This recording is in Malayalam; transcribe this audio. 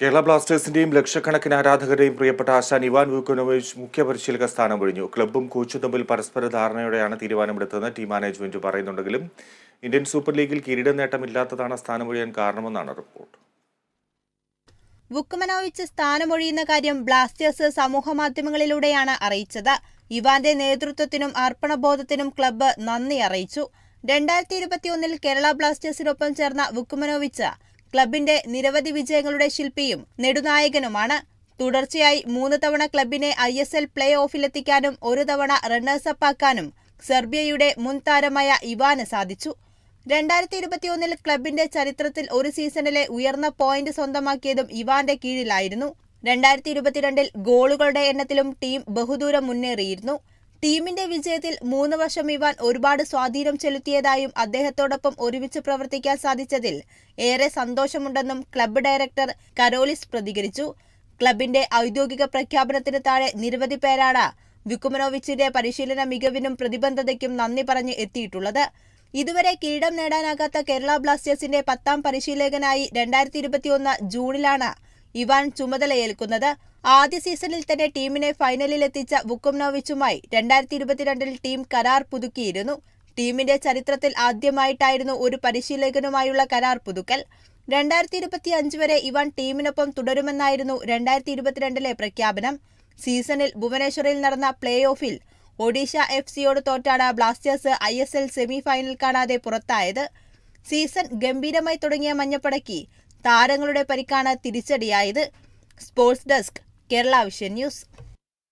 കേരള ബ്ലാസ്റ്റേഴ്സിന്റെയും ലക്ഷക്കണക്കിന് ആരാധകരുടെയും പ്രിയപ്പെട്ട ആശാൻ ഇവാൻ വൂക്കോനോവിച്ച് മുഖ്യ പരിശീലക സ്ഥാനം ഒഴിഞ്ഞു. ക്ലബ്ബും കോച്ചും തമ്മിൽ പരസ്പര ധാരണയോടെയാണ് തീരുമാനമെടുത്തതെന്ന് ടീം മാനേജ്മെന്റ് പറയുന്നുണ്ടെങ്കിലും ഇന്ത്യൻ സൂപ്പർ ലീഗിൽ കിരീട നേട്ടമില്ലാത്തതാണ് സ്ഥാനമൊഴിയാൻ കാരണമെന്നാണ് റിപ്പോർട്ട്. വുക്കുമനോവിച്ച് സ്ഥാനമൊഴിയുന്ന കാര്യം ബ്ലാസ്റ്റേഴ്സ് സമൂഹ മാധ്യമങ്ങളിലൂടെയാണ് അറിയിച്ചത്. ഇവാന്റെ നേതൃത്വത്തിനും അർപ്പണബോധത്തിനും ക്ലബ്ബ് നന്ദി അറിയിച്ചു. രണ്ടായിരത്തി ഇരുപത്തിയൊന്നിൽ കേരള ബ്ലാസ്റ്റേഴ്സിനൊപ്പം ചേർന്ന വുക്കുമനോവിച്ച് ക്ലബിന്റെ നിരവധി വിജയങ്ങളുടെ ശില്പിയും നെടുനായകനുമാണ്. തുടർച്ചയായി മൂന്ന് തവണ ക്ലബിനെ ഐ എസ് എൽ പ്ലേ ഓഫിലെത്തിക്കാനും ഒരു തവണ റണ്ണേഴ്സപ്പ് ആക്കാനും സെർബിയയുടെ മുൻ താരമായ ഇവാന് സാധിച്ചു. രണ്ടായിരത്തി ഇരുപത്തിയൊന്നിൽ ക്ലബിന്റെ ചരിത്രത്തിൽ ഒരു സീസണിലെ ഉയർന്ന പോയിന്റ് സ്വന്തമാക്കിയതും ഇവാന്റെ കീഴിലായിരുന്നു. രണ്ടായിരത്തി ഇരുപത്തിരണ്ടിൽ ഗോളുകളുടെ എണ്ണത്തിലും ടീം ബഹുദൂരം മുന്നേറിയിരുന്നു. ടീമിന്റെ വിജയത്തിൽ മൂന്ന് വർഷം ഇവാൻ ഒരുപാട് സ്വാധീനം ചെലുത്തിയതായും അദ്ദേഹത്തോടൊപ്പം ഒരുമിച്ച് പ്രവർത്തിക്കാൻ സാധിച്ചതിൽ ഏറെ സന്തോഷമുണ്ടെന്നും ക്ലബ്ബ് ഡയറക്ടർ കരോലിസ് പ്രതികരിച്ചു. ക്ലബിന്റെ ഔദ്യോഗിക പ്രഖ്യാപനത്തിന് താഴെ നിരവധി പേരാണ് വിക്കുമനോവിച്ചിന്റെ പരിശീലന മികവിനും പ്രതിബന്ധതയ്ക്കും നന്ദി പറഞ്ഞ് എത്തിയിട്ടുള്ളത്. ഇതുവരെ കിരീടം നേടാനാകാത്ത കേരള ബ്ലാസ്റ്റേഴ്സിന്റെ പത്താം പരിശീലകനായി രണ്ടായിരത്തി ഇരുപത്തിയൊന്ന് ജൂണിലാണ് ഇവാൻ ചുമതലയേൽക്കുന്നത്. ആദ്യ സീസണിൽ തന്നെ ടീമിനെ ഫൈനലിൽ എത്തിച്ച വുക്കുംനോവിച്ചുമായി രണ്ടായിരത്തി ഇരുപത്തിരണ്ടിൽ ടീം കരാർ പുതുക്കിയിരുന്നു. ടീമിന്റെ ചരിത്രത്തിൽ ആദ്യമായിട്ടായിരുന്നു ഒരു പരിശീലകനുമായുള്ള കരാർ പുതുക്കൽ. രണ്ടായിരത്തി ഇരുപത്തി അഞ്ച് വരെ ഇവൻ ടീമിനൊപ്പം തുടരുമെന്നായിരുന്നു രണ്ടായിരത്തി ഇരുപത്തിരണ്ടിലെ പ്രഖ്യാപനം. സീസണിൽ ഭുവനേശ്വറിൽ നടന്ന പ്ലേ ഓഫിൽ ഒഡീഷ എഫ് സിയോട് തോറ്റാണ് Blasters I S L semi final കാണാതെ പുറത്തായത്. സീസൺ ഗംഭീരമായി തുടങ്ങിയ മഞ്ഞപ്പടയ്ക്ക് താരങ്ങളുടെ പരിക്കാണ് തിരിച്ചടിയായത്. Sports desk Kerala vision news.